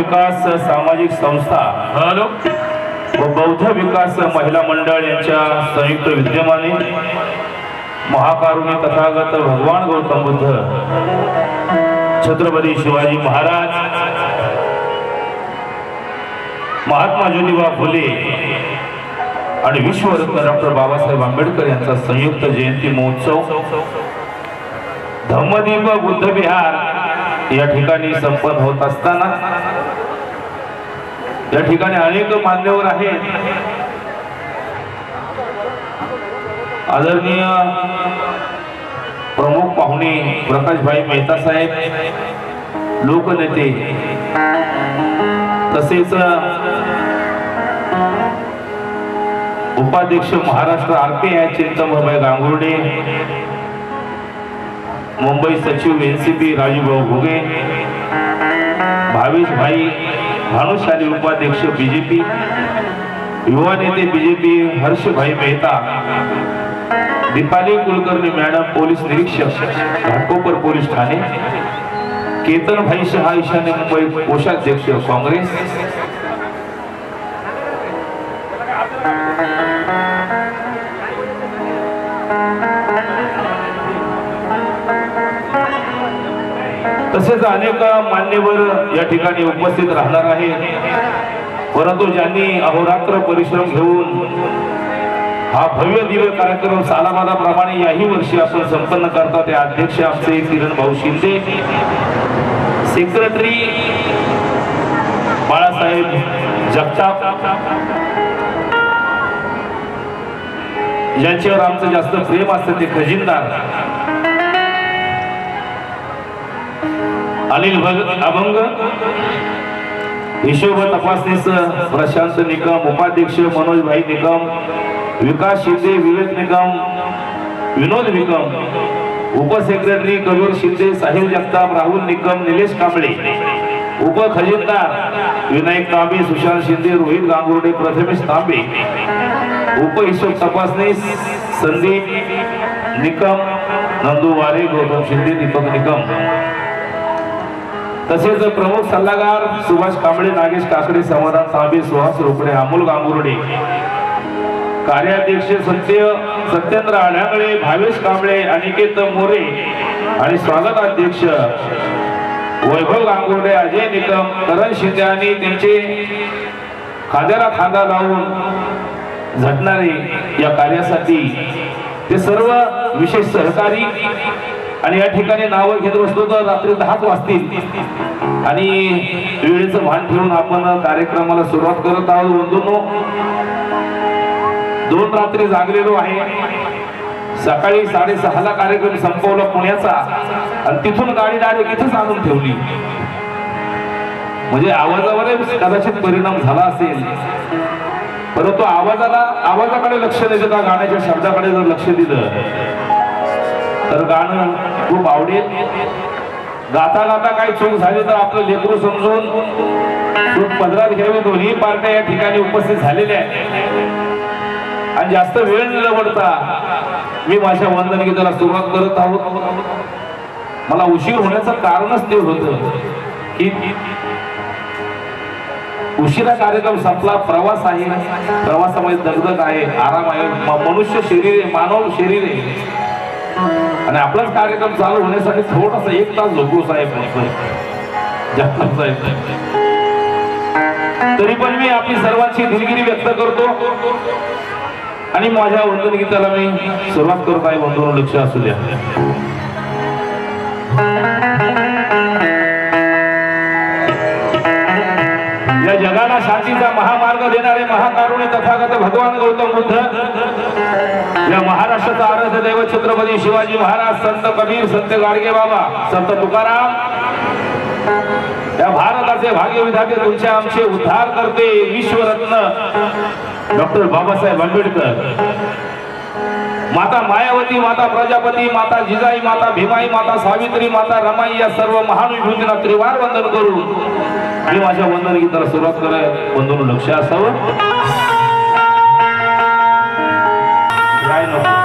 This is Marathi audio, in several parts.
विकास सामाजिक संस्था हॅलो? व बौद्ध विकास महिला मंडळ यांच्या संयुक्त विद्यमाने महाकारुण्य तथागत भगवान गौतम बुद्ध छत्रपती शिवाजी महाराज महात्मा ज्योतिबा फुले आणि विश्वरत्न डॉक्टर बाबासाहेब आंबेडकर यांचा संयुक्त जयंती महोत्सव धम्मदीप बुद्ध विहार या ठिकाणी संपन्न होत असताना या ठिकाणी अनेक मान्यवर आहेत. आदरणीय प्रमुख पाहुणे प्रकाशभाई मेहता साहेब लोकनेते. तसेच उपाध्यक्ष Maharashtra R P I Chintanbhai Gangurde Mumbai सचिव N C B Rajubhau Ghuge Bhavesh bhai Bhanushali ઉપાધ્યક્ષ બીજેપી. યુવા નેતા BJP Harshbhai Mehta. Deepali Kulkarni madam police નિરીક્ષક ઘાટકોપર પોલીસ ઠાણે. કેતનભાઈ સહા ઈશાને મુંબઈ કોષાધ્યક્ષ કોંગ્રેસ. तसेच अनेक मान्यवर या ठिकाणी उपस्थित राहणार आहेत. परंतु ज्यांनी अहोरात्र परिश्रम घेऊन हा भव्य दिव्य कार्यक्रम सालामादाप्रमाणे याही वर्षी आपण संपन्न करता ते अध्यक्ष आमचे किरण भाऊ शिंदे. सेक्रेटरी बाळासाहेब जगताप. ज्यांच्यावर आमचं जास्त प्रेम असतं ते खजिनदार. अनिल भग- अभंग. हिशोब तपासणीस प्रशांत निकम उपाध्यक्ष मनोज भाई निकम विकास शिंदे विवेक निकम विनोद निकम उपसेक्रेटरी कबीर शिंदे साहिल जगताप राहुल निकम निलेश कांबळे उप खजिनदार विनायक तांबे सुशांत शिंदे रोहित गांगुर्डे प्रथमेश तांबे उप हिशोब तपासणी संदीप निकम नंदू वारे गौतम शिंदे दीपक निकम तसेच प्रमुख सल्लागार सुभाष कांबळे नागेश काकडे समाधान साबे सुहास रोकडे अमोल गांगुर्डे. कार्याध्यक्ष सत्य सत्येंद्र आढांगळे भावेश कांबळे अनिकेत मोरे आणि स्वागताध्यक्ष वैभव गांगुर्डे अजय निकम करण शिंदे आणि त्यांचे खांद्याला खांदा लावून झटणारे या कार्यासाठी ते सर्व विशेष सहकारी आणि या ठिकाणी नावं घेत बसलो तर रात्री दहाच वाजतील. आणि वेळेचं भान ठेवून आपण कार्यक्रमाला सुरुवात करत आहोत. बंधूंनो दोन रात्री जागलेलो आहे. सकाळी साडेसहाला कार्यक्रम संपवला पुण्याचा. आणि तिथून गाडी डायरेक्ट इथंच आणून ठेवली. म्हणजे आवाजावर कदाचित परिणाम झाला असेल. परंतु आवाजाला आवाजाकडे लक्ष न देता गाण्याच्या शब्दाकडे जर लक्ष दिलं तर गाणं खूप आवडेल. गाता गाता काही चूक झाली तर आपलं लेकरू समजून चूक पदरात घ्यावी दोन्ही पार्ट्या या ठिकाणी उपस्थित झालेल्या आहेत. आणि जास्त वेळ न लवडता मी माझ्या वंदन गीताला सुरुवात करत आहोत. मला उशीर होण्याचं कारणच ते होतं की उशिरा कार्यक्रम संपला प्रवास आहे. प्रवासामध्ये दगदग आहे आराम आहे. मनुष्य शरीर आहे मानव शरीर आहे. आणि आपलाच कार्यक्रम चालू होण्यासाठी थोडासा एक तास झोपू साहेब जगताप साहेब. तरी पण मी आपली सर्वांची दिलगिरी व्यक्त करतो. आणि माझ्या वंदन गीताला मी सुरुवात करत आहे वंदन लक्ष असू द्या. जगाला शांतीचा महामार्ग देणारे महाकारुण्य तथागत भगवान गौतम बुद्ध. या महाराष्ट्राचा आराध्य देव छत्रपती शिवाजी महाराज संत कबीर संत गाडगे बाबा संत तुकाराम. या भारताचे भाग्य विधाते तुमचे आमचे उद्धार करते विश्वरत्न डॉक्टर बाबासाहेब आंबेडकर. माता मायावती माता प्रजापती माता जिजाई माता भीमाई माता सावित्री माता रमाई या सर्व महान विभूतींना त्रिवार वंदन करून आणि माझ्या वंदन गीताला सुरुवात करा वंदन लक्ष असावं जाय नको.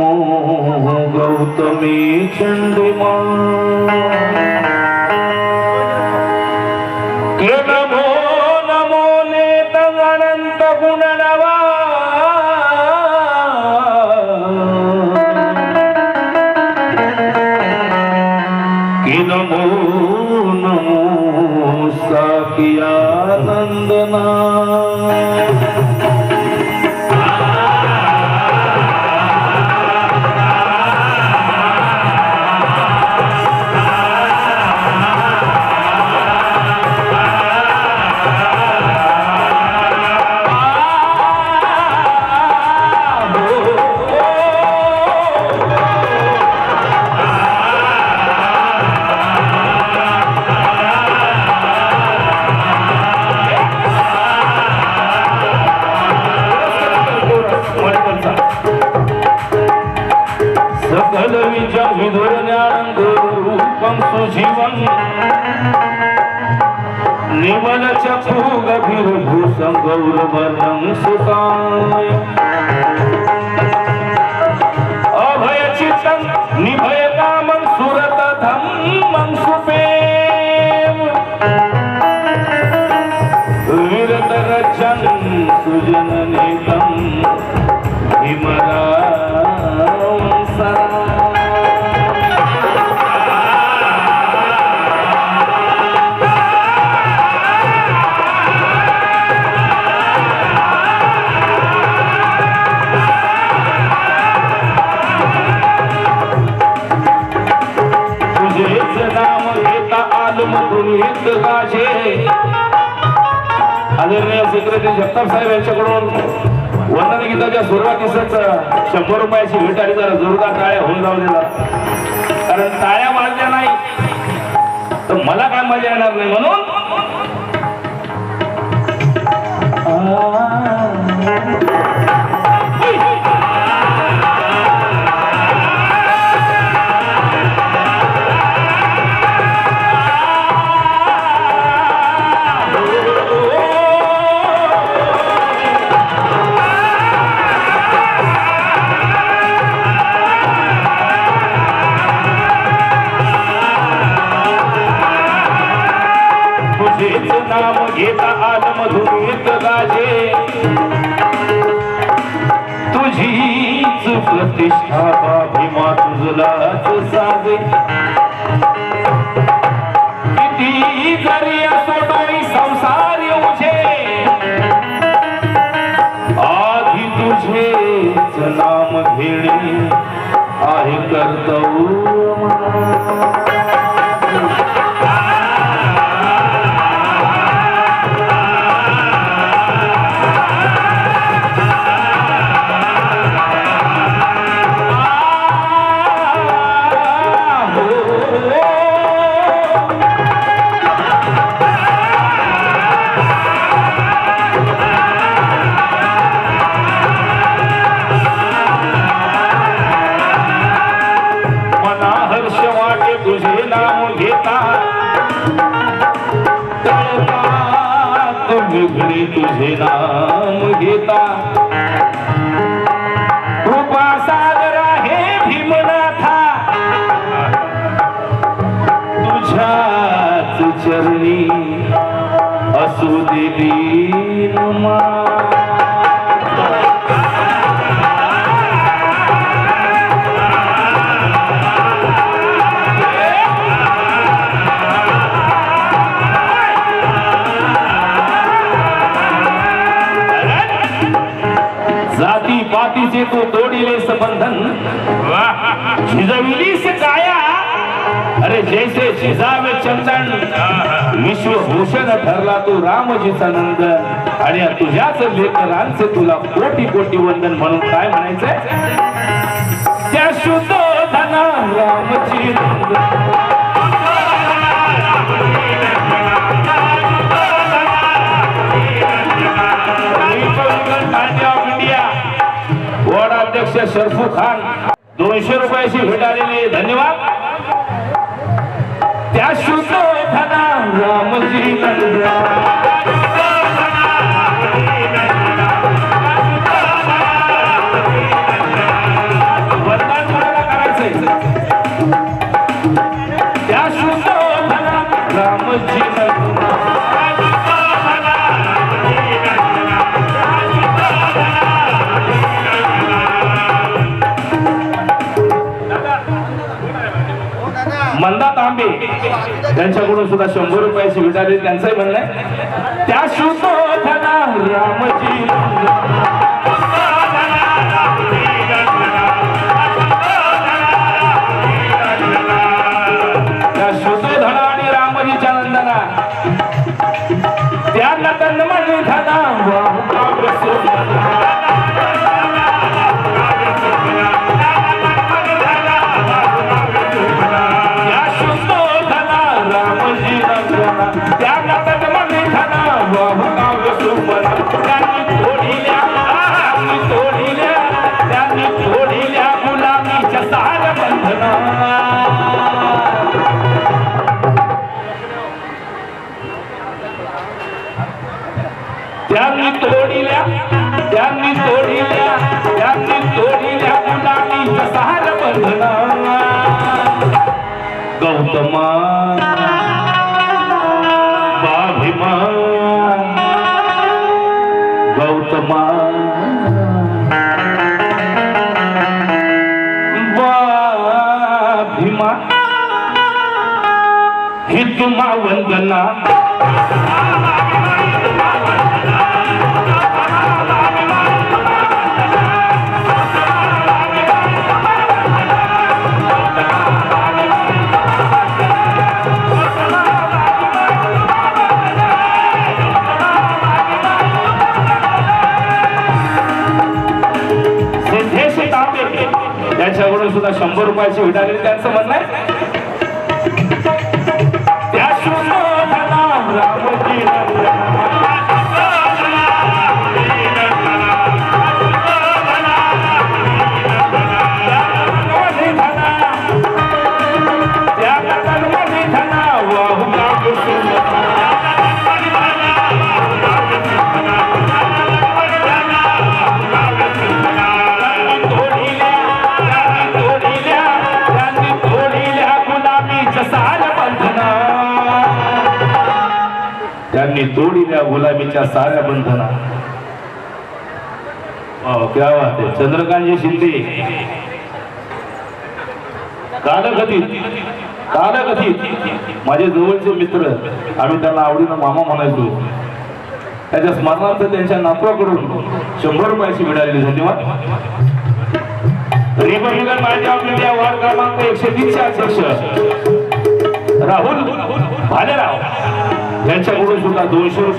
नमो गौतमी चंडिमा गभीर भूषण सुताय साहेब यांच्याकडून वंदन गीताच्या सुरुवातीसच शंभर रुपयाची भेट आली जरा जोरदार टाळ्या होऊन जाऊ दिला कारण टाळ्या वाजल्या नाही तर मला काय मजा येणार नाही म्हणून. प्रतिष्ठा भीमा तुझलाच साजे किती जरी असो तरी संसार उझे आधी तुझे नाम घेणे आहे कर्तव्य. मना वाटे तुझे नाम घेता। तळपात तुझे नाम घेता। तू तोडिले संबंधन झिजविलीस काया। अरे जैसे झिजावे चंदन। विश्वभूषण ठरला तू रामजीचा नंदन। आणि तुझ्याच लेकरांचे तुला कोटी कोटी वंदन म्हणून काय म्हणायचंय? त्या शुद्धोधना रामची नंदन रुपये सरफू खान दोनशे रुपयाची भेट आलेली धन्यवाद. त्या शुद्ध एखादा त्या शुद्ध एखादा रामजी मंदा तांबे त्यांच्याकडून सुद्धा शंभर रुपयाची विटाळी त्यांचंही म्हणणं आहे त्या शुद्ध रामजी. त्यांनी तोडिल्या त्यांनी तोडिल्या त्यांनी तोडिल्या मुलांनी सहार बंधन गौतमा बाभिमा गौतमा बाभिमा ही तुम्हा वंदना. शंभर रुपयाची विटाळली त्यांचं म्हणणं आहे त्या सुशोधना रामजी त्या त्यांनी तोडिल्या गुलामीच्या साऱ्या बंधना. हो, क्या बात आहे. चंद्रकांतजी शिंदे. कालकथित कालकथित. माझे जवळचे मित्र आम्ही त्यांना आवडीनं मामा म्हणायचो. त्याच्या स्मरणार्थ त्यांच्या नातवाकडून शंभर रुपयाची मिळालेली धन्यवाद Republican party of India ward क्रमांक एकशे तीनशे अध्यक्ष राहुल भालेराव. यांच्याकडून सुद्धा दोनशे रुपये